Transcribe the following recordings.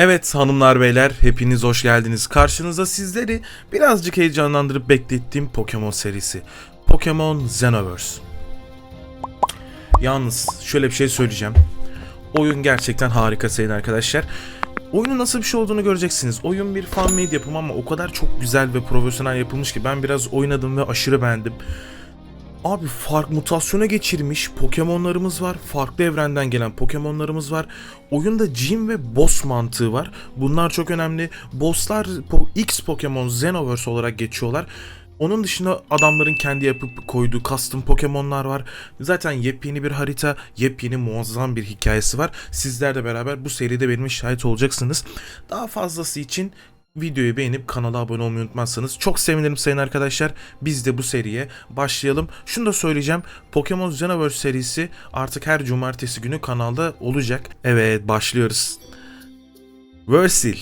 Evet hanımlar beyler hepiniz hoş geldiniz. Karşınızda sizleri birazcık heyecanlandırıp beklettiğim Pokemon serisi. Pokemon Xenoverse. Yalnız şöyle bir şey söyleyeceğim. Oyun gerçekten harika sayın arkadaşlar. Oyunun nasıl bir şey olduğunu göreceksiniz. Oyun bir fan made yapımı ama o kadar çok güzel ve profesyonel yapılmış ki ben biraz oynadım ve aşırı beğendim. Abi fark mutasyona geçirmiş Pokemon'larımız var. Farklı evrenden gelen Pokemon'larımız var. Oyunda gym ve boss mantığı var. Bunlar çok önemli. Bosslar X Pokemon Xenoverse olarak geçiyorlar. Onun dışında adamların kendi yapıp koyduğu custom Pokemon'lar var. Zaten yepyeni bir harita, yepyeni muazzam bir hikayesi var. Sizler de beraber bu seride benimle şahit olacaksınız. Daha fazlası için Videoyu beğenip kanala abone olmayı unutmazsanız çok sevinirim sayın arkadaşlar. Biz de bu seriye başlayalım. Şunu da söyleyeceğim. Pokemon Xenoverse serisi artık her cumartesi günü kanalda olacak. Evet başlıyoruz. Versil.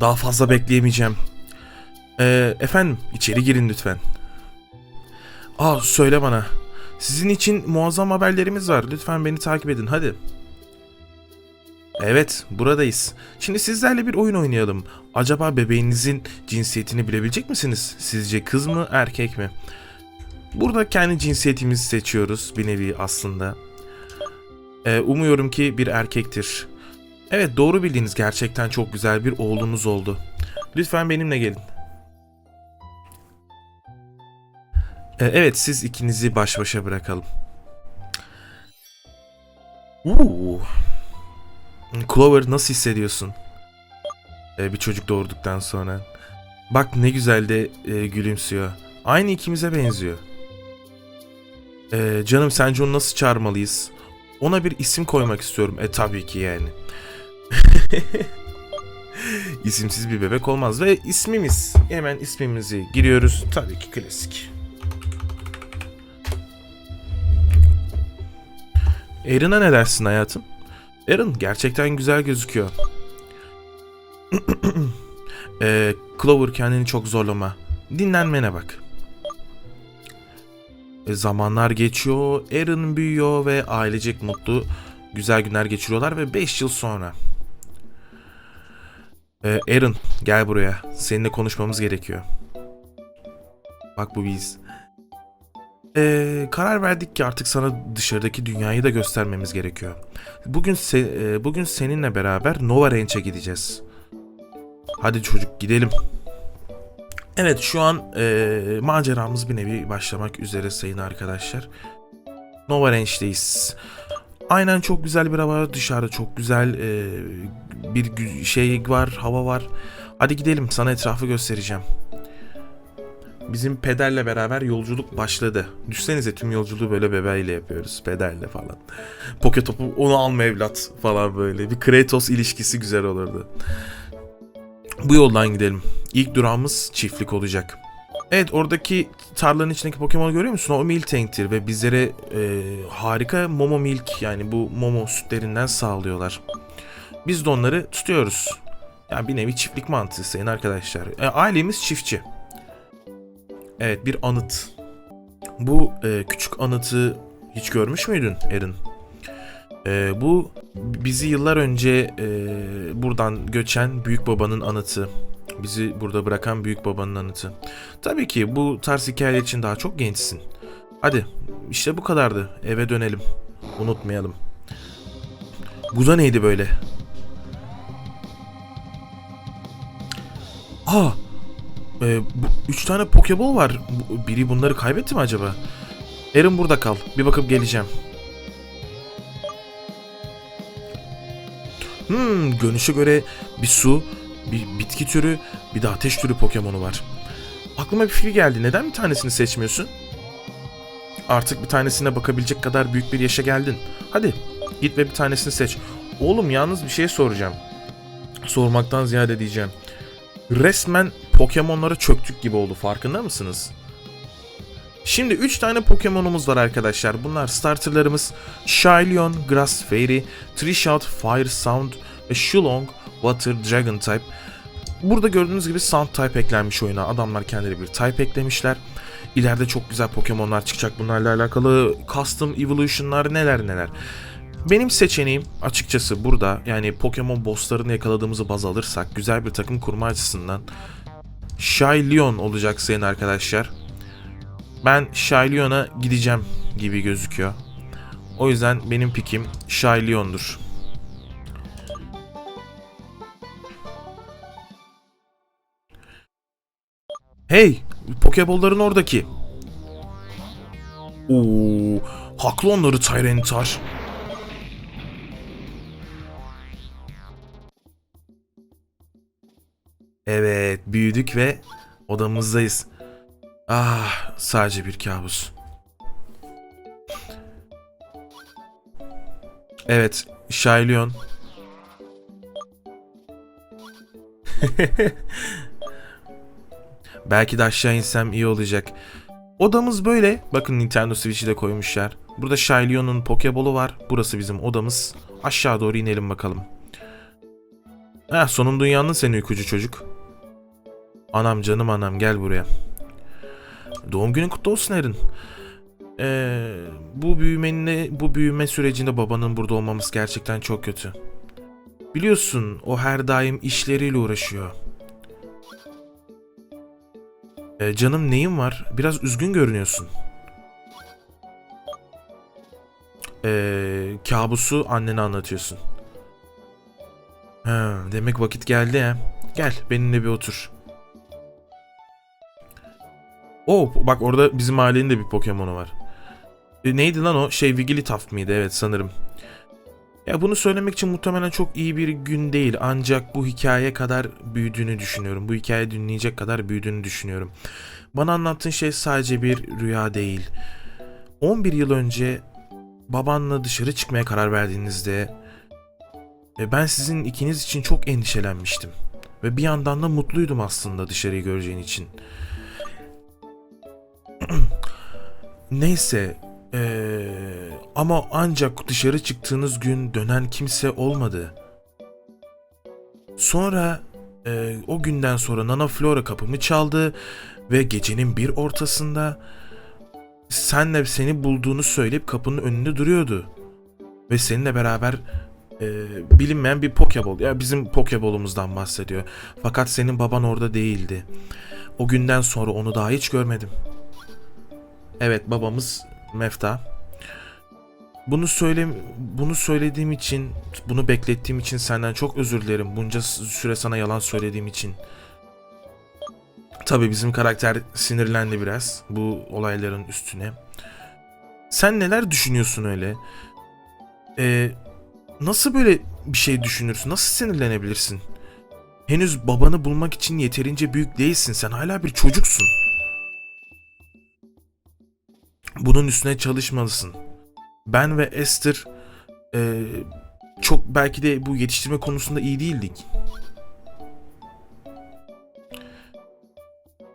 Daha fazla bekleyemeyeceğim. Ee, efendim içeri girin lütfen. Aa söyle bana. Sizin için muazzam haberlerimiz var. Lütfen beni takip edin hadi. Evet, buradayız. Şimdi sizlerle bir oyun oynayalım. Acaba bebeğinizin cinsiyetini bilebilecek misiniz? Sizce kız mı, erkek mi? Burada kendi cinsiyetimizi seçiyoruz bir nevi aslında. Ee, umuyorum ki bir erkektir. Evet, doğru bildiğiniz gerçekten çok güzel bir oğlunuz oldu. Lütfen benimle gelin. Ee, evet, siz ikinizi baş başa bırakalım. Uuu. Clover nasıl hissediyorsun? Ee, bir çocuk doğurduktan sonra. Bak ne güzel de e, gülümsüyor. Aynı ikimize benziyor. Ee, canım sence onu nasıl çağırmalıyız? Ona bir isim koymak istiyorum. E tabii ki yani. İsimsiz bir bebek olmaz. Ve ismimiz. Hemen ismimizi giriyoruz. Tabii ki klasik. Erin'a ne dersin hayatım? Aaron gerçekten güzel gözüküyor. Ee, Clover kendini çok zorlama. Dinlenmene bak. E, zamanlar geçiyor, Aaron büyüyor ve ailecek mutlu, güzel günler geçiriyorlar ve 5 yıl sonra. Ee, Aaron gel buraya. Seninle konuşmamız gerekiyor. Bak bu biz. Ee, karar verdik ki artık sana dışarıdaki dünyayı da göstermemiz gerekiyor. Bugün se- bugün seninle beraber Nova Ranch'e gideceğiz. Hadi çocuk gidelim. Evet şu an e, maceramız bir nevi başlamak üzere sayın arkadaşlar. Nova Ranch'teyiz. Aynen çok güzel bir hava dışarıda çok güzel e, bir şey var hava var. Hadi gidelim sana etrafı göstereceğim. Bizim pederle beraber yolculuk başladı. Düşsenize tüm yolculuğu böyle bebeğiyle yapıyoruz. Pederle falan. Poke topu onu alma evlat falan böyle. Bir Kratos ilişkisi güzel olurdu. Bu yoldan gidelim. İlk durağımız çiftlik olacak. Evet oradaki tarlanın içindeki Pokemon'u görüyor musun? O Miltank'tir ve bizlere e, harika Momo Milk yani bu Momo sütlerinden sağlıyorlar. Biz de onları tutuyoruz. Yani bir nevi çiftlik mantığı sayın arkadaşlar. E, ailemiz çiftçi. Evet bir anıt. Bu e, küçük anıtı hiç görmüş müydün Erin? E, bu bizi yıllar önce e, buradan göçen büyük babanın anıtı. Bizi burada bırakan büyük babanın anıtı. Tabii ki bu tarz hikayeler için daha çok gençsin. Hadi işte bu kadardı. Eve dönelim. Unutmayalım. Bu da neydi böyle? Aa ee, bu, üç tane Pokeball var. Biri bunları kaybetti mi acaba? Erin burada kal. Bir bakıp geleceğim. Hmm, görünüşe göre bir su, bir bitki türü, bir de ateş türü Pokemon'u var. Aklıma bir fikir geldi. Neden bir tanesini seçmiyorsun? Artık bir tanesine bakabilecek kadar büyük bir yaşa geldin. Hadi git ve bir tanesini seç. Oğlum yalnız bir şey soracağım. Sormaktan ziyade diyeceğim. Resmen Pokemon'lara çöktük gibi oldu farkında mısınız? Şimdi 3 tane Pokemon'umuz var arkadaşlar. Bunlar starterlarımız Shylion, Grass Fairy, Trishout, Fire Sound ve Shulong, Water Dragon Type. Burada gördüğünüz gibi Sound Type eklenmiş oyuna. Adamlar kendileri bir Type eklemişler. İleride çok güzel Pokemon'lar çıkacak bunlarla alakalı. Custom Evolution'lar neler neler. Benim seçeneğim açıkçası burada yani Pokemon bosslarını yakaladığımızı baz alırsak güzel bir takım kurma açısından Shy Leon olacak sayın arkadaşlar. Ben Shy Leon'a gideceğim gibi gözüküyor. O yüzden benim pikim Shy Leon'dur. Hey! Pokeball'ların oradaki. Oo, haklı onları Tyranitar. Büyüdük ve odamızdayız. Ah, sadece bir kabus. Evet, Shailyon. Belki de aşağı insem iyi olacak. Odamız böyle. Bakın Nintendo Switch'i de koymuşlar. Burada Shailyon'un Pokeball'u var. Burası bizim odamız. Aşağı doğru inelim bakalım. Heh sonunda uyandın sen uykucu çocuk. Anam canım anam gel buraya. Doğum günün kutlu olsun Erin. Ee, bu büyümenle bu büyüme sürecinde babanın burada olmamız gerçekten çok kötü. Biliyorsun o her daim işleriyle uğraşıyor. Ee, canım neyin var? Biraz üzgün görünüyorsun. Ee, kabusu annene anlatıyorsun. Ha, demek vakit geldi ha. Gel benimle bir otur. Oo bak orada bizim ailenin de bir Pokemon'u var. E, neydi lan o? Şey Wigglytuff mıydı? Evet sanırım. Ya bunu söylemek için muhtemelen çok iyi bir gün değil ancak bu hikaye kadar büyüdüğünü düşünüyorum. Bu hikaye dinleyecek kadar büyüdüğünü düşünüyorum. Bana anlattığın şey sadece bir rüya değil. 11 yıl önce babanla dışarı çıkmaya karar verdiğinizde e, ben sizin ikiniz için çok endişelenmiştim. Ve bir yandan da mutluydum aslında dışarıyı göreceğin için. Neyse ee, ama ancak dışarı çıktığınız gün dönen kimse olmadı. Sonra e, o günden sonra Nana Flora kapımı çaldı ve gecenin bir ortasında senle seni bulduğunu söyleyip kapının önünde duruyordu. Ve seninle beraber e, bilinmeyen bir Pokeball. Ya bizim Pokeball'umuzdan bahsediyor. Fakat senin baban orada değildi. O günden sonra onu daha hiç görmedim. Evet babamız Mefta. Bunu söyle bunu söylediğim için, bunu beklettiğim için senden çok özür dilerim. Bunca süre sana yalan söylediğim için. Tabii bizim karakter sinirlendi biraz bu olayların üstüne. Sen neler düşünüyorsun öyle? Ee, nasıl böyle bir şey düşünürsün? Nasıl sinirlenebilirsin? Henüz babanı bulmak için yeterince büyük değilsin. Sen hala bir çocuksun. Bunun üstüne çalışmalısın. Ben ve Esther e, çok belki de bu yetiştirme konusunda iyi değildik.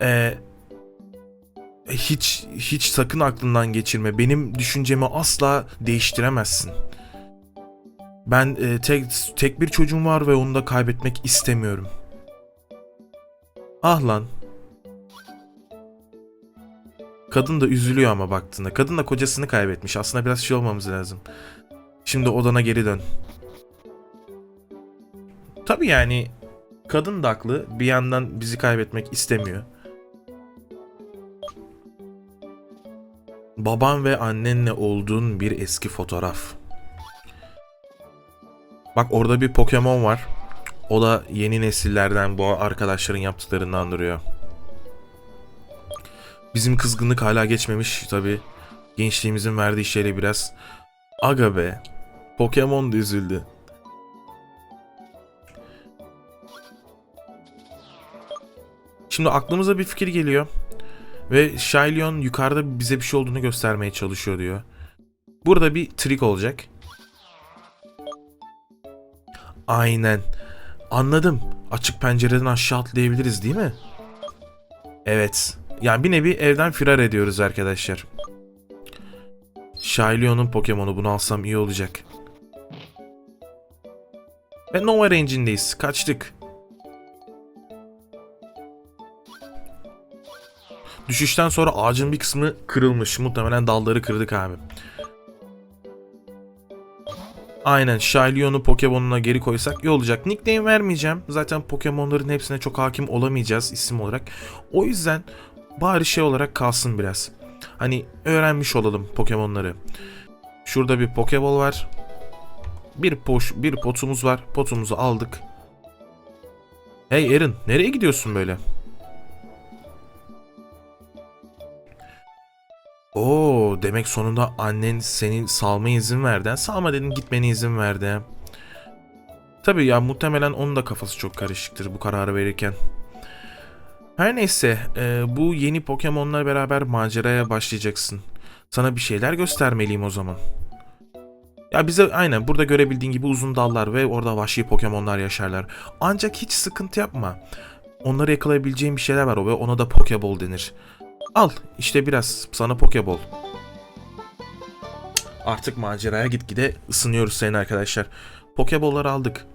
E, hiç hiç sakın aklından geçirme. Benim düşüncemi asla değiştiremezsin. Ben e, tek tek bir çocuğum var ve onu da kaybetmek istemiyorum. Ah lan. Kadın da üzülüyor ama baktığında. Kadın da kocasını kaybetmiş. Aslında biraz şey olmamız lazım. Şimdi odana geri dön. Tabii yani kadın da haklı. Bir yandan bizi kaybetmek istemiyor. Baban ve annenle olduğun bir eski fotoğraf. Bak orada bir Pokemon var. O da yeni nesillerden bu arkadaşların yaptıklarını andırıyor. Bizim kızgınlık hala geçmemiş tabi. Gençliğimizin verdiği şeyle biraz. Aga be. Pokemon da üzüldü. Şimdi aklımıza bir fikir geliyor. Ve Shailyon yukarıda bize bir şey olduğunu göstermeye çalışıyor diyor. Burada bir trik olacak. Aynen. Anladım. Açık pencereden aşağı atlayabiliriz değil mi? Evet. Yani bir nevi evden firar ediyoruz arkadaşlar. Shailion'un Pokemon'u bunu alsam iyi olacak. Ve Nova Range'indeyiz. Kaçtık. Düşüşten sonra ağacın bir kısmı kırılmış. Muhtemelen dalları kırdık abi. Aynen Shailyon'u Pokemon'una geri koysak iyi olacak. Nickname vermeyeceğim. Zaten Pokemon'ların hepsine çok hakim olamayacağız isim olarak. O yüzden bari şey olarak kalsın biraz. Hani öğrenmiş olalım Pokemon'ları. Şurada bir Pokeball var. Bir poş, bir potumuz var. Potumuzu aldık. Hey Erin, nereye gidiyorsun böyle? Oo, demek sonunda annen senin salma izin verdi. Salma dedim gitmene izin verdi. Tabii ya muhtemelen onun da kafası çok karışıktır bu kararı verirken. Her neyse, e, bu yeni Pokemon'la beraber maceraya başlayacaksın. Sana bir şeyler göstermeliyim o zaman. Ya bize aynen burada görebildiğin gibi uzun dallar ve orada vahşi Pokemon'lar yaşarlar. Ancak hiç sıkıntı yapma. Onları yakalayabileceğin bir şeyler var o ve ona da Pokeball denir. Al işte biraz sana Pokeball. Artık maceraya gitgide ısınıyoruz sayın arkadaşlar. Pokeball'ları aldık.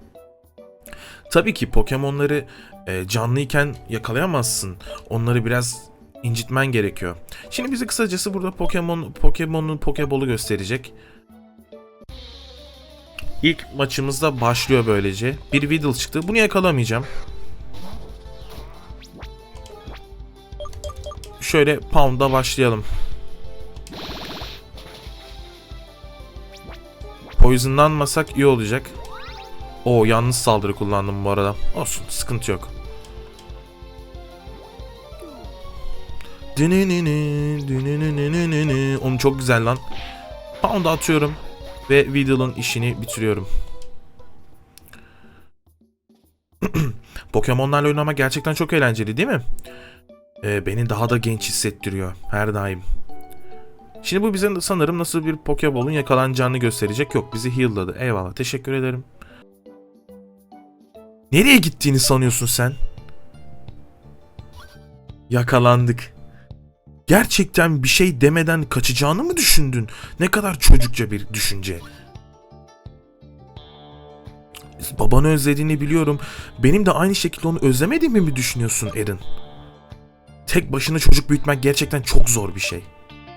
Tabii ki Pokemon'ları e, canlıyken yakalayamazsın. Onları biraz incitmen gerekiyor. Şimdi bize kısacası burada Pokemon Pokemon'un Pokeball'u gösterecek. İlk maçımızda başlıyor böylece. Bir Weedle çıktı. Bunu yakalamayacağım. Şöyle Pound'a başlayalım. Poisonlanmasak iyi olacak. O yalnız saldırı kullandım bu arada. Olsun sıkıntı yok. Oğlum çok güzel lan. Pound'a atıyorum. Ve Weedle'ın işini bitiriyorum. Pokemon'larla oynamak gerçekten çok eğlenceli değil mi? Ee, beni daha da genç hissettiriyor her daim. Şimdi bu bize sanırım nasıl bir Pokeball'un yakalanacağını gösterecek. Yok bizi heal'ladı. Eyvallah teşekkür ederim. Nereye gittiğini sanıyorsun sen? Yakalandık. Gerçekten bir şey demeden kaçacağını mı düşündün? Ne kadar çocukça bir düşünce. Babanı özlediğini biliyorum. Benim de aynı şekilde onu özlemediğimi mi düşünüyorsun Erin? Tek başına çocuk büyütmek gerçekten çok zor bir şey.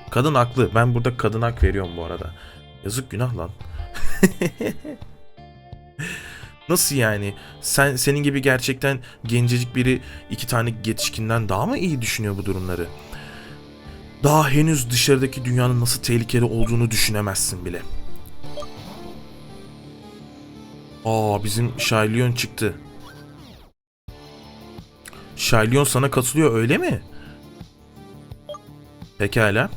Kadın haklı. Ben burada kadın hak veriyorum bu arada. Yazık günah lan. Nasıl yani? Sen senin gibi gerçekten gencecik biri iki tane yetişkinden daha mı iyi düşünüyor bu durumları? Daha henüz dışarıdaki dünyanın nasıl tehlikeli olduğunu düşünemezsin bile. Aa bizim Shailyon çıktı. Shailyon sana katılıyor öyle mi? Pekala.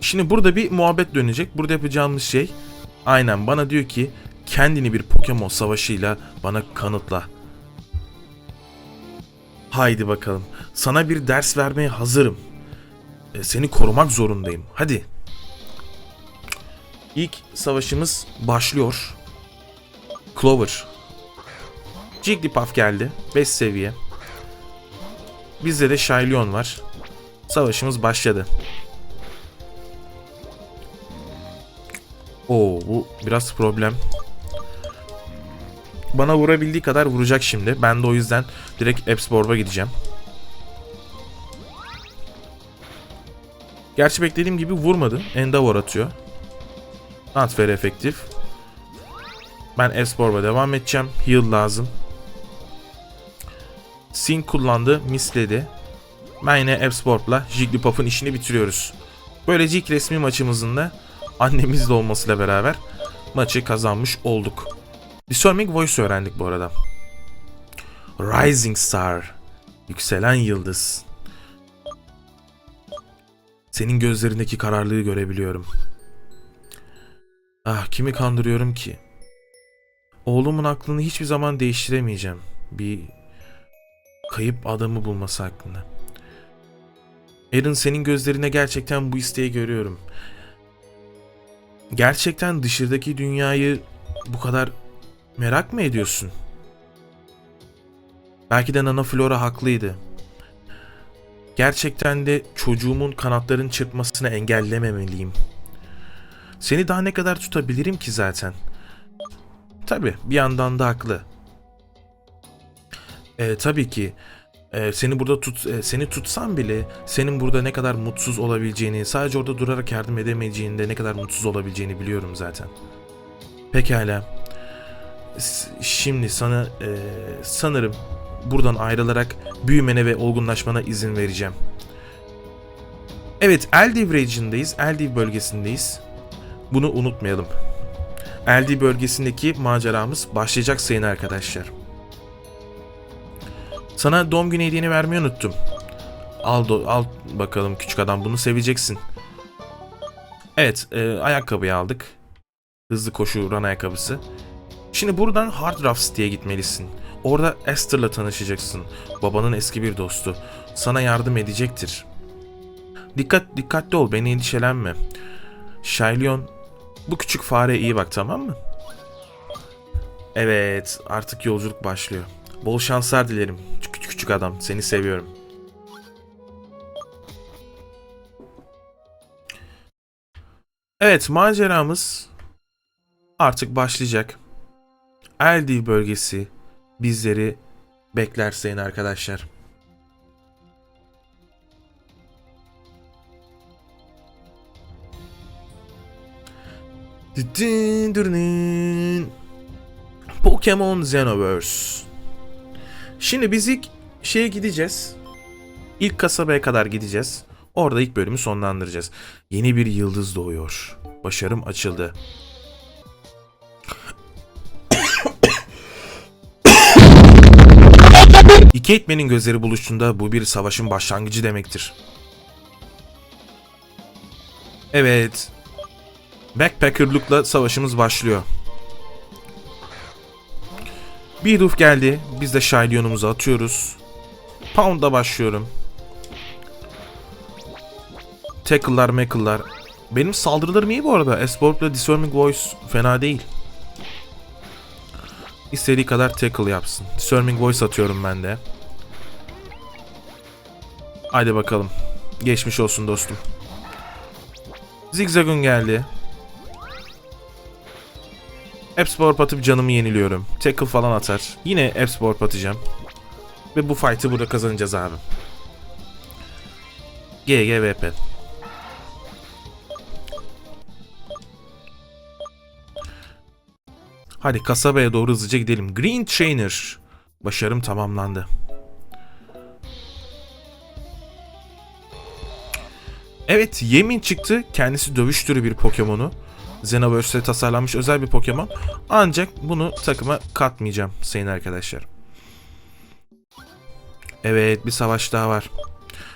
Şimdi burada bir muhabbet dönecek. Burada yapacağımız şey aynen bana diyor ki kendini bir Pokemon savaşıyla bana kanıtla. Haydi bakalım. Sana bir ders vermeye hazırım. E, seni korumak zorundayım. Hadi. İlk savaşımız başlıyor. Clover. Jigglypuff geldi. 5 seviye. Bizde de Shailyon var. Savaşımız başladı. Oo bu biraz problem. Bana vurabildiği kadar vuracak şimdi. Ben de o yüzden direkt Epsborg'a gideceğim. Gerçi beklediğim gibi vurmadı. Endeavor atıyor. Very efektif. Ben Epsborg'a devam edeceğim. Heal lazım. Sin kullandı, misledi. Ben yine Epsport'la Jigglypuff'un işini bitiriyoruz. Böylece ilk resmi maçımızın da annemizle olmasıyla beraber maçı kazanmış olduk. Disarming Voice öğrendik bu arada. Rising Star. Yükselen yıldız. Senin gözlerindeki kararlılığı görebiliyorum. Ah kimi kandırıyorum ki? Oğlumun aklını hiçbir zaman değiştiremeyeceğim. Bir kayıp adamı bulması hakkında. Erin senin gözlerine gerçekten bu isteği görüyorum. Gerçekten dışarıdaki dünyayı bu kadar merak mı ediyorsun? Belki de Nana Flora haklıydı. Gerçekten de çocuğumun kanatların çırpmasını engellememeliyim. Seni daha ne kadar tutabilirim ki zaten? Tabi bir yandan da haklı. E, tabii ki Ee, seni burada tut e, seni tutsam bile senin burada ne kadar mutsuz olabileceğini, sadece orada durarak yardım edemeyeceğini de ne kadar mutsuz olabileceğini biliyorum zaten. Pekala. Şimdi sana e, sanırım buradan ayrılarak büyümene ve olgunlaşmana izin vereceğim. Evet, Eldiv Region'dayız. Eldiv bölgesindeyiz. Bunu unutmayalım. Eldiv bölgesindeki maceramız başlayacak sayın arkadaşlar. Sana doğum günü hediyeni vermeyi unuttum. Al, do- al bakalım küçük adam bunu seveceksin. Evet, e, ayakkabıyı aldık. Hızlı koşu run ayakkabısı. Şimdi buradan Hard Rough City'ye gitmelisin. Orada Esther'la tanışacaksın. Babanın eski bir dostu. Sana yardım edecektir. Dikkat dikkatli ol, beni endişelenme. Shailyon, bu küçük fareye iyi bak tamam mı? Evet, artık yolculuk başlıyor. Bol şanslar dilerim. Küçük küçük adam, seni seviyorum. Evet, maceramız artık başlayacak. Eldiv bölgesi bizleri bekler sayın arkadaşlar. Pokemon Xenoverse. Şimdi biz ilk şeye gideceğiz. İlk kasabaya kadar gideceğiz. Orada ilk bölümü sonlandıracağız. Yeni bir yıldız doğuyor. Başarım açıldı. İki etmenin gözleri buluştuğunda bu bir savaşın başlangıcı demektir. Evet. Backpacker'lıkla savaşımız başlıyor. Bidoof geldi. Biz de Shylion'umuzu atıyoruz. Pound'da başlıyorum. Tackle'lar, mackle'lar. Benim saldırılarım iyi bu arada. Esport'la Disarming Voice fena değil. İstediği kadar tackle yapsın. Disarming Voice atıyorum ben de. Haydi bakalım. Geçmiş olsun dostum. Zigzagoon geldi. Epspor atıp canımı yeniliyorum. Tackle falan atar. Yine Epspor atacağım. Ve bu fight'ı burada kazanacağız abi. GGVP. Hadi kasabaya doğru hızlıca gidelim. Green Trainer. Başarım tamamlandı. Evet Yemin çıktı. Kendisi dövüş türü bir Pokemon'u. Xenoverse'de tasarlanmış özel bir Pokemon. Ancak bunu takıma katmayacağım sayın arkadaşlar. Evet bir savaş daha var.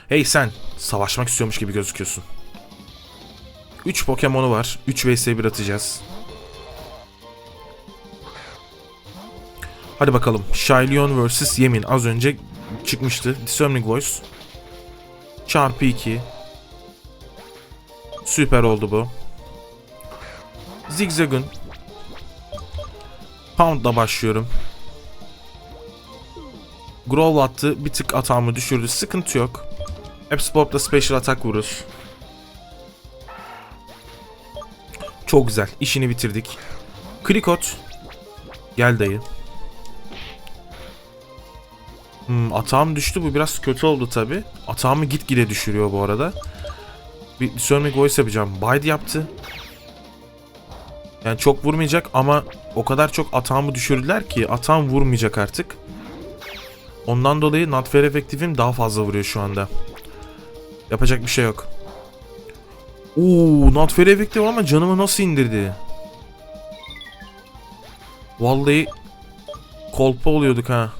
Hey sen savaşmak istiyormuş gibi gözüküyorsun. 3 Pokemon'u var. 3 vs 1 atacağız. Hadi bakalım. Shylyon vs Yemin az önce çıkmıştı. Discerning Voice. Çarpı 2. Süper oldu bu. Zigzagoon. Pound'la başlıyorum. Growl attı. Bir tık atağımı düşürdü. Sıkıntı yok. Epsport'la special atak vurur. Çok güzel. İşini bitirdik. Krikot. Gel dayı. Hmm, atağım düştü. Bu biraz kötü oldu tabi. Atağımı gitgide düşürüyor bu arada. Bir Discerning Voice yapacağım. Bide yaptı. Yani çok vurmayacak ama o kadar çok atağımı düşürdüler ki atağım vurmayacak artık. Ondan dolayı not fair efektifim daha fazla vuruyor şu anda. Yapacak bir şey yok. Oo, not fair efektif ama canımı nasıl indirdi? Vallahi kolpa oluyorduk ha.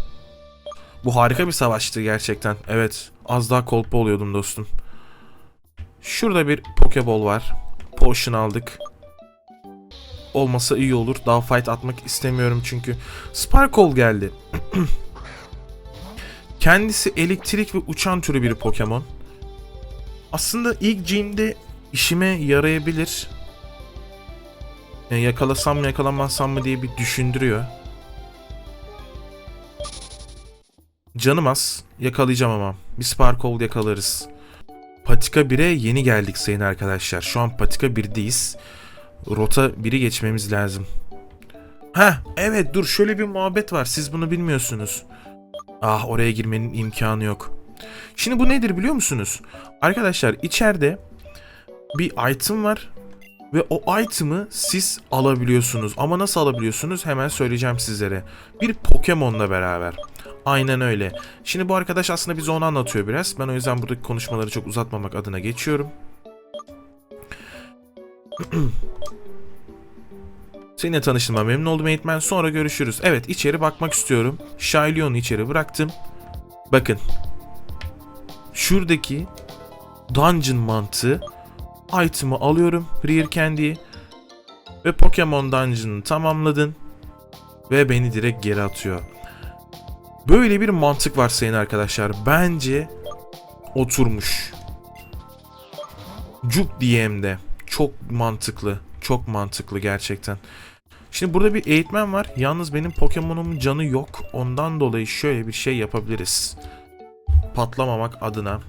Bu harika bir savaştı gerçekten. Evet, az daha kolpa oluyordum dostum. Şurada bir Pokeball var. Potion aldık. Olmasa iyi olur. Daha fight atmak istemiyorum çünkü. Sparkle geldi. Kendisi elektrik ve uçan türü bir Pokemon. Aslında ilk gym'de işime yarayabilir. Yani yakalasam mı yakalamazsam mı diye bir düşündürüyor. Canım az. Yakalayacağım ama. Bir Sparkle yakalarız. Patika 1'e yeni geldik sayın arkadaşlar. Şu an Patika 1'deyiz. Rota 1'i geçmemiz lazım. Ha evet dur şöyle bir muhabbet var. Siz bunu bilmiyorsunuz. Ah oraya girmenin imkanı yok. Şimdi bu nedir biliyor musunuz? Arkadaşlar içeride bir item var ve o item'ı siz alabiliyorsunuz. Ama nasıl alabiliyorsunuz? Hemen söyleyeceğim sizlere. Bir Pokemon'la beraber. Aynen öyle. Şimdi bu arkadaş aslında bize onu anlatıyor biraz. Ben o yüzden buradaki konuşmaları çok uzatmamak adına geçiyorum. Seninle tanıştığıma memnun oldum eğitmen. Sonra görüşürüz. Evet içeri bakmak istiyorum. Shylion'u içeri bıraktım. Bakın. Şuradaki dungeon mantığı item'ı alıyorum. Rear Candy'yi. Ve Pokemon Dungeon'ı tamamladın. Ve beni direkt geri atıyor. Böyle bir mantık var sayın arkadaşlar. Bence oturmuş. Cuk DM'de. Çok mantıklı. Çok mantıklı gerçekten. Şimdi burada bir eğitmen var. Yalnız benim Pokemon'umun canı yok. Ondan dolayı şöyle bir şey yapabiliriz. Patlamamak adına.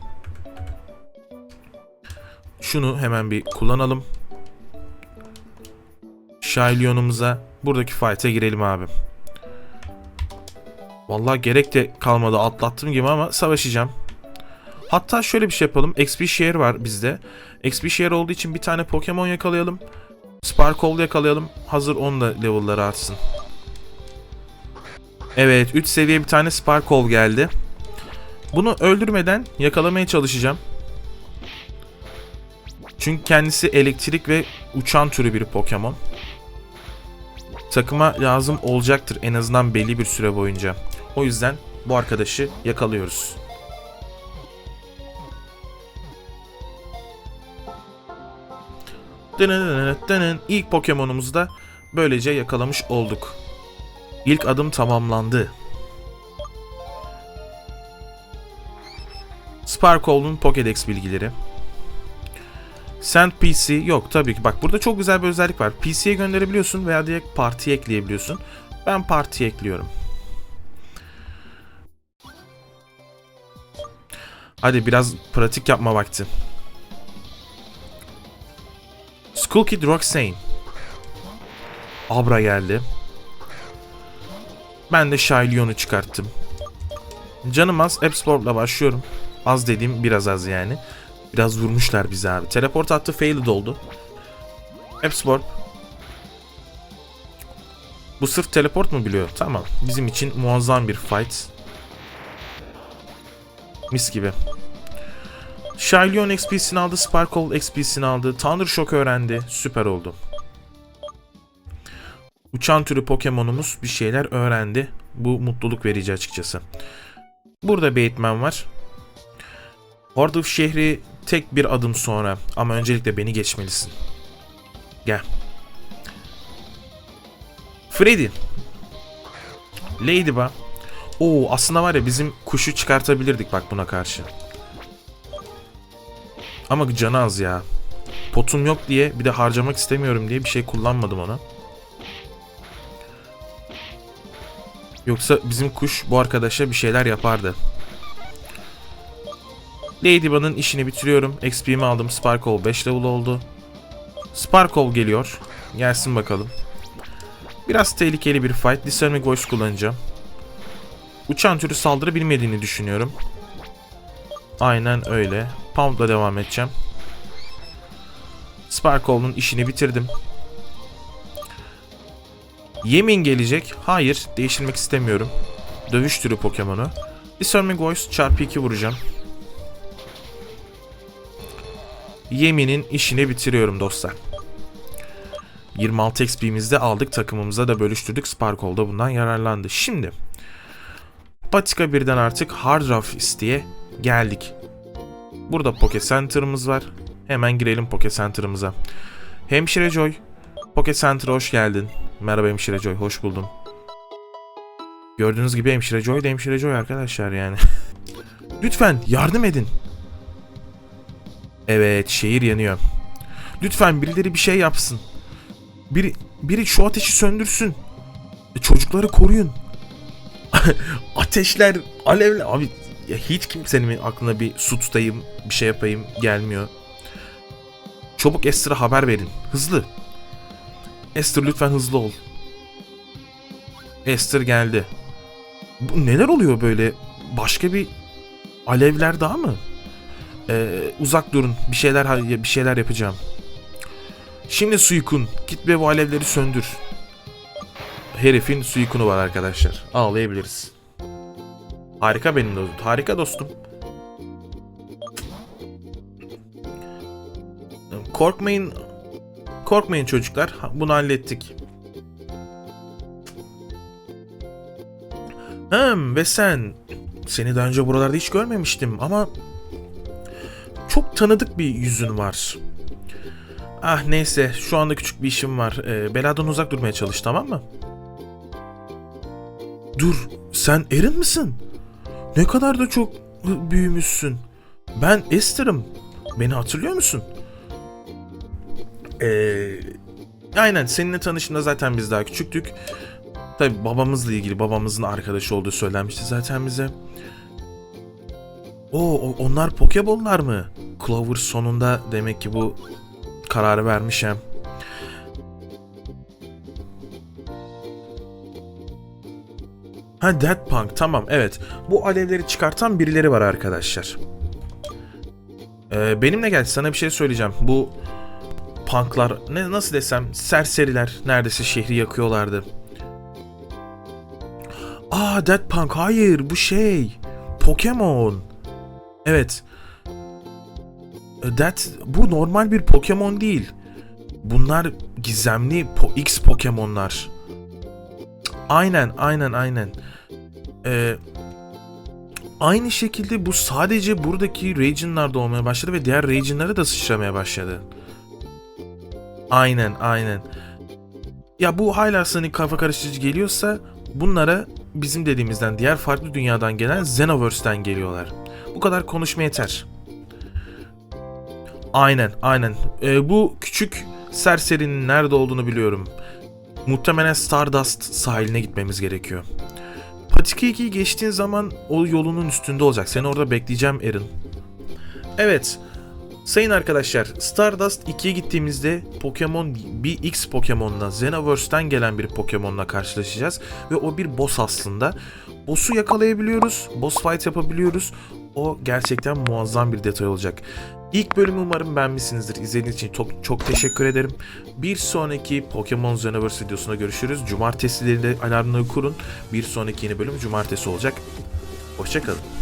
Şunu hemen bir kullanalım. Shylion'umuza buradaki fight'e girelim abi. Vallahi gerek de kalmadı atlattım gibi ama savaşacağım. Hatta şöyle bir şey yapalım. XP share var bizde. XP share olduğu için bir tane Pokemon yakalayalım. Sparkle yakalayalım. Hazır onun da level'ları artsın. Evet 3 seviye bir tane Sparkle geldi. Bunu öldürmeden yakalamaya çalışacağım. Çünkü kendisi elektrik ve uçan türü bir Pokemon. Takıma lazım olacaktır en azından belli bir süre boyunca. O yüzden bu arkadaşı yakalıyoruz. İlk Pokemon'umuzu da böylece yakalamış olduk. İlk adım tamamlandı. Sparkle'un Pokédex bilgileri. Send PC yok tabii ki. Bak burada çok güzel bir özellik var. PC'ye gönderebiliyorsun veya direkt partiye ekleyebiliyorsun. Ben partiye ekliyorum. Hadi biraz pratik yapma vakti. Skull Kid Roxane. Abra geldi. Ben de Shylion'u çıkarttım. Canım az. Epsport'la başlıyorum. Az dediğim biraz az yani. Biraz vurmuşlar bizi abi. Teleport attı failed oldu. Epsport. Bu sırf teleport mu biliyor? Tamam. Bizim için muazzam bir fight. Mis gibi. Shylyon XP'sini aldı, Sparkle XP'sini aldı, Thunder Shock öğrendi. Süper oldu. Uçan türü Pokemon'umuz bir şeyler öğrendi. Bu mutluluk verici açıkçası. Burada bir eğitmen var. Horduf şehri tek bir adım sonra ama öncelikle beni geçmelisin. Gel. Freddy. Ladybug. Oo aslında var ya bizim kuşu çıkartabilirdik bak buna karşı. Ama canı az ya. Potum yok diye bir de harcamak istemiyorum diye bir şey kullanmadım ona. Yoksa bizim kuş bu arkadaşa bir şeyler yapardı. Ladybug'ın işini bitiriyorum. XP'mi aldım. Sparkle 5 level oldu. Sparkle geliyor. Gelsin bakalım. Biraz tehlikeli bir fight. Disarming Voice kullanacağım. Uçan türü saldırı bilmediğini düşünüyorum. Aynen öyle. Pound'la devam edeceğim. Sparkle'ın işini bitirdim. Yemin gelecek. Hayır. Değiştirmek istemiyorum. Dövüş türü Pokemon'u. Disarming Voice çarpı 2 vuracağım. Yemin'in işini bitiriyorum dostlar. 26 XP'mizde aldık takımımıza da bölüştürdük. Sparkle da bundan yararlandı. Şimdi Patika birden artık Hard Rough isteye geldik. Burada Poke Center'ımız var. Hemen girelim Poke Center'ımıza. Hemşire Joy, Poke Center'a hoş geldin. Merhaba Hemşire Joy, hoş buldum. Gördüğünüz gibi Hemşire Joy da Hemşire Joy arkadaşlar yani. Lütfen yardım edin. Evet şehir yanıyor. Lütfen birileri bir şey yapsın. Biri, biri şu ateşi söndürsün. E, çocukları koruyun. Ateşler, alevler. Abi ya hiç kimsenin aklına bir su tutayım, bir şey yapayım gelmiyor. Çabuk Esther'a haber verin. Hızlı. Esther lütfen hızlı ol. Esther geldi. Bu neler oluyor böyle? Başka bir alevler daha mı? Ee, uzak durun. Bir şeyler bir şeyler yapacağım. Şimdi Suikun git ve bu alevleri söndür. Herifin Suikun'u var arkadaşlar. Ağlayabiliriz. Harika benim dostum. Harika dostum. Korkmayın. Korkmayın çocuklar. Bunu hallettik. Hem ve sen. Seni daha önce buralarda hiç görmemiştim ama çok tanıdık bir yüzün var. Ah neyse şu anda küçük bir işim var. Ee, beladan uzak durmaya çalış tamam mı? Dur sen Erin misin? Ne kadar da çok büyümüşsün. Ben Esther'ım. Beni hatırlıyor musun? Ee, aynen seninle tanıştığımda zaten biz daha küçüktük. Tabi babamızla ilgili babamızın arkadaşı olduğu söylenmişti zaten bize. Oo, onlar Pokeball'lar mı? Clover sonunda demek ki bu kararı vermiş hem. Ha Dead Punk tamam evet. Bu alevleri çıkartan birileri var arkadaşlar. Ee, benimle gel sana bir şey söyleyeceğim. Bu punklar ne nasıl desem serseriler neredeyse şehri yakıyorlardı. Aa Dead Punk hayır bu şey Pokemon. Evet. That bu normal bir Pokemon değil. Bunlar gizemli po- X Pokemon'lar. Aynen, aynen, aynen. Ee, aynı şekilde bu sadece buradaki region'larda olmaya başladı ve diğer region'lara da sıçramaya başladı. Aynen, aynen. Ya bu hala sana kafa karıştırıcı geliyorsa bunlara bizim dediğimizden diğer farklı dünyadan gelen Xenoverse'den geliyorlar. Bu kadar konuşma yeter. Aynen, aynen. Ee, bu küçük serserinin nerede olduğunu biliyorum. Muhtemelen Stardust sahiline gitmemiz gerekiyor. Patika 2'yi geçtiğin zaman o yolunun üstünde olacak. Seni orada bekleyeceğim Erin. Evet. Sayın arkadaşlar, Stardust 2'ye gittiğimizde Pokemon bir X Pokemon'la Xenoverse'den gelen bir Pokemon'la karşılaşacağız ve o bir boss aslında. Boss'u yakalayabiliyoruz, boss fight yapabiliyoruz. O gerçekten muazzam bir detay olacak. İlk bölümü umarım beğenmişsinizdir. İzlediğiniz için çok çok teşekkür ederim. Bir sonraki Pokemon Xenoverse videosunda görüşürüz. Cumartesileri de alarmları kurun. Bir sonraki yeni bölüm cumartesi olacak. Hoşçakalın.